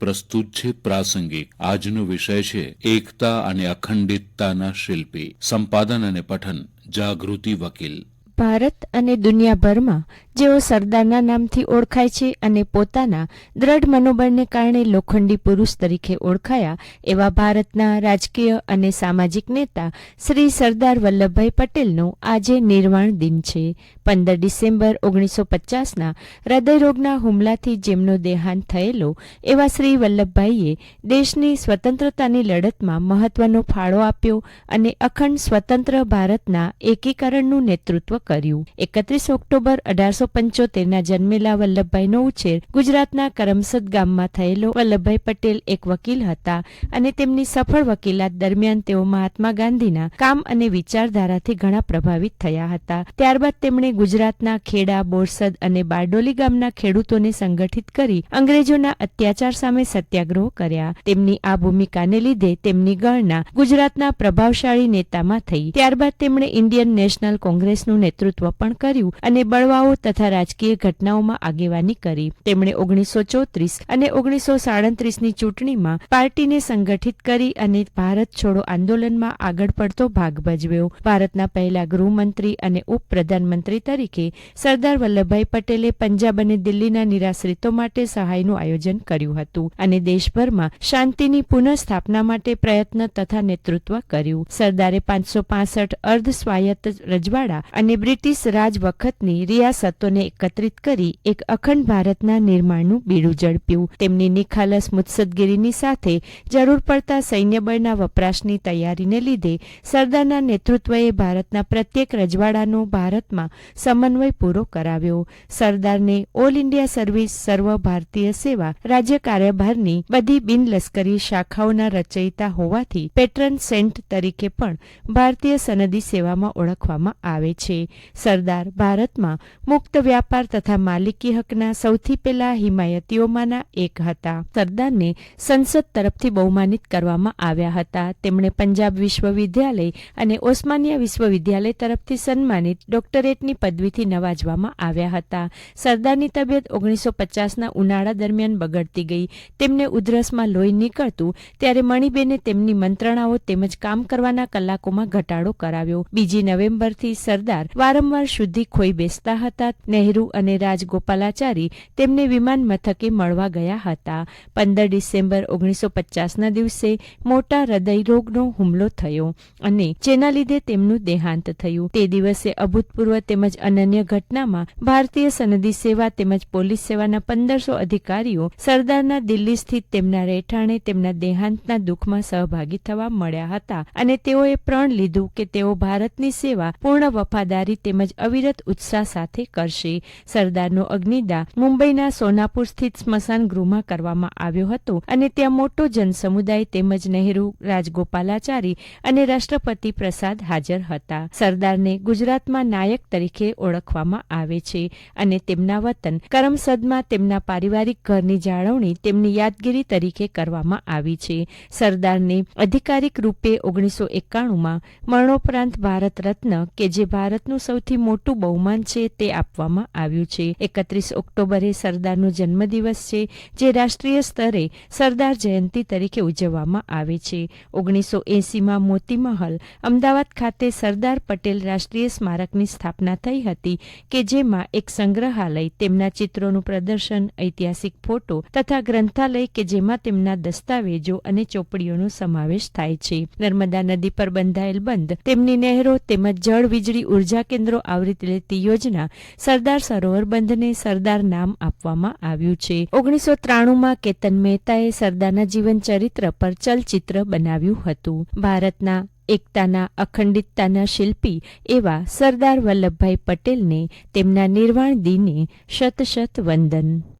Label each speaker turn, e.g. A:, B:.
A: પ્રસ્તુત છે પ્રાસંગિક. આજનો વિષય છે એકતા અને અખંડિતતાના શિલ્પી. સંપાદન અને પઠન. જાગૃતિ વકીલ.
B: ભારત અને દુનિયાભરમાં જેઓ સરદારના નામથી ઓળખાય છે અને પોતાના દ્રઢ મનોબળને કારણે લોખંડી પુરુષ તરીકે ઓળખાયા એવા ભારતના રાજકીય અને સામાજિક નેતા શ્રી સરદાર વલ્લભભાઈ પટેલનો આજે નિર્વાણ દિન છે. પંદર ડિસેમ્બર ઓગણીસો પચાસના હૃદયરોગના હુમલાથી જેમનો દેહાંત થયેલો એવા શ્રી વલ્લભભાઈએ દેશની સ્વતંત્રતાની લડતમાં મહત્વનો ફાળો આપ્યો અને અખંડ સ્વતંત્ર ભારતના એકીકરણનું નેતૃત્વ કર્યું. એકત્રીસ ઓક્ટોબર અઢારસો પંચોતેરના જન્મેલા વલ્લભભાઈનો ઉછેર ગુજરાતના કરમસદ ગામમાં થયેલો વલ્લભભાઈ પટેલ એક વકીલ હતા અને તેમની સફળ વકીલાત દરમિયાન તેઓ મહાત્મા ગાંધીના કામ અને વિચારધારાથી ઘણા પ્રભાવિત થયા હતા. ત્યારબાદ તેમણે ગુજરાતના ખેડા, બોરસદ અને બારડોલી ગામના ખેડૂતોને સંગઠિત કરી અંગ્રેજોના અત્યાચાર સામે સત્યાગ્રહ કર્યા. તેમની આ ભૂમિકાને લીધે તેમની ગણના ગુજરાતના પ્રભાવશાળી નેતામાં થઈ. ત્યારબાદ તેમણે ઇન્ડિયન નેશનલ કોંગ્રેસનું નેતૃત્વ પણ કર્યું અને બળવાઓ તથા રાજકીય ઘટનાઓમાં આગેવાની કરી. તેમણે ઓગણીસો ચોત્રીસ અને ઓગણીસો સાડત્રીસની ચૂંટણીમાં પાર્ટીને સંગઠિત કરી અને ભારત છોડો આંદોલનમાં આગળ પડતો ભાગ ભજવ્યો. ભારતના પહેલા ગૃહમંત્રી અને ઉપપ્રધાનમંત્રી તરીકે સરદાર વલ્લભભાઈ પટેલે પંજાબ અને દિલ્હીના નિરાશ્રિતો માટે સહાયનું આયોજન કર્યું હતું અને દેશભરમાં શાંતિની પુનઃસ્થાપના માટે પ્રયત્ન તથા નેતૃત્વ કર્યું. સરદારે પાંચસો પાસઠ અર્ધ સ્વાયત્ત રજવાડા અને બ્રિટિશ રાજ વખતની રિયાસતોને એકત્રિત કરી એક અખંડ ભારતના નિર્માણનું બીડું ઝડપ્યું. તેમની નિખાલસ મુત્સદગીરીની સાથે જરૂર પડતા સૈન્યબળના વપરાશની તૈયારીને લીધે સરદારના નેતૃત્વએ ભારતના પ્રત્યેક રજવાડાનો ભારતમાં સમન્વય પૂરો કરાવ્યો. સરદારને ઓલ ઇન્ડિયા સર્વિસ સર્વ ભારતીય સેવા રાજ્ય કાર્યભારની બધી બિનલશ્કરી શાખાઓના રચયિતા હોવાથી પેટ્રન સેન્ટ તરીકે પણ ભારતીય સનદી સેવામાં ઓળખવામાં આવે છે. સરદાર ભારતમાં મુક્ત વ્યાપાર તથા માલિકી હકના સૌથી પહેલા હિમાયતીઓમાંના એક હતા. સરદારને સંસદ તરફથી બહુમાનિત કરવામાં આવ્યા હતા. તેમણે પંજાબ વિશ્વવિદ્યાલય અને ઓસ્માનિયા વિશ્વવિદ્યાલય તરફથી સન્માનિત ડોક્ટરેટની પદવીથી નવાજવામાં આવ્યા હતા. સરદારની તબિયત ઓગણીસો પચાસના ઉનાળા દરમિયાન બગડતી ગઈ. તેમને ઉધરસમાં લોહી નીકળતું, ત્યારે મણિબેને તેમની મંત્રણાઓ તેમજ કામ કરવાના કલાકોમાં ઘટાડો કરાવ્યો. બીજી નવેમ્બરથી સરદાર વારંવાર શુદ્ધિ ખોઈ બેસતા હતા. નહેરુ અને રાજગોપાલાચારી તેમને વિમાન મથકે મળવા ગયા હતા. પંદર ડિસેમ્બર ઓગણીસો પચાસના દિવસે મોટા હૃદયરોગનો હુમલો થયો અને જેના લીધે તેમનું દેહાંત થયું. તે દિવસે અભૂતપૂર્વ તેમજ અનન્ય ઘટનામાં ભારતીય સનદી સેવા તેમજ પોલીસ સેવાના પંદરસો અધિકારીઓ સરદારના દિલ્હી સ્થિત તેમના રહેઠાણે તેમના દેહાંતના દુઃખમાં સહભાગી થવા મળ્યા હતા અને તેઓએ પ્રણ લીધું કે તેઓ ભારતની સેવા પૂર્ણ વફાદારી તેમજ અવિરત ઉત્સાહ સાથે કરશે. સરદારનો અગ્નિદાહ મુંબઈના સોનાપુર સ્થિત સ્મશાન ગૃહમાં કરવામાં આવ્યો હતો અને ત્યાં મોટો જનસમુદાય તેમજ નહેરુ રાજગોપાલાચારી અને રાષ્ટ્રપતિ પ્રસાદ હાજર હતા. સરદારને ગુજરાતમાં નાયક તરીકે ઓળખવામાં આવે છે અને તેમના વતન કરમસદમાં તેમના પારિવારિક ઘરની જાળવણી તેમની યાદગીરી તરીકે કરવામાં આવી છે. સરદારને અધિકારિક રૂપે ઓગણીસો એકાણુંમાં મરણોપરાંત ભારત રત્ન કે જે ભારતનું સૌથી મોટું બહુમાન છે તે આપવામાં આવ્યું છે. એકત્રીસ ઓક્ટોબરે સરદારનો જન્મદિવસ છે, જે રાષ્ટ્રીય સ્તરે સરદાર જયંતિ તરીકે ઉજવવામાં આવે છે. ઓગણીસો એસીમાં મોતી મહલ અમદાવાદ ખાતે સરદાર પટેલ રાષ્ટ્રીય સ્મારકની સ્થાપના થઈ હતી કે જેમાં એક સંગ્રહાલય, તેમના ચિત્રોનું પ્રદર્શન, ઐતિહાસિક ફોટો તથા ગ્રંથાલય કે જેમાં તેમના દસ્તાવેજો અને ચોપડીઓનો સમાવેશ થાય છે. નર્મદા નદી પર બંધાયેલ બંધ, તેમની નહેરો તેમજ જળ વીજળી ઊર્જા કેન્દ્રો આવરી લેતી યોજના સરદાર સરોવર બંધને સરદાર નામ આપવામાં આવ્યું છે. ઓગણીસો ત્રાણુંમાં કેતન મહેતાએ સરદારના જીવન ચરિત્ર પર ચલચિત્ર બનાવ્યું હતું. ભારતના એકતાના અખંડિતતાના શિલ્પી એવા સરદાર વલ્લભભાઈ પટેલને તેમના નિર્વાણ દિને શત શત વંદન.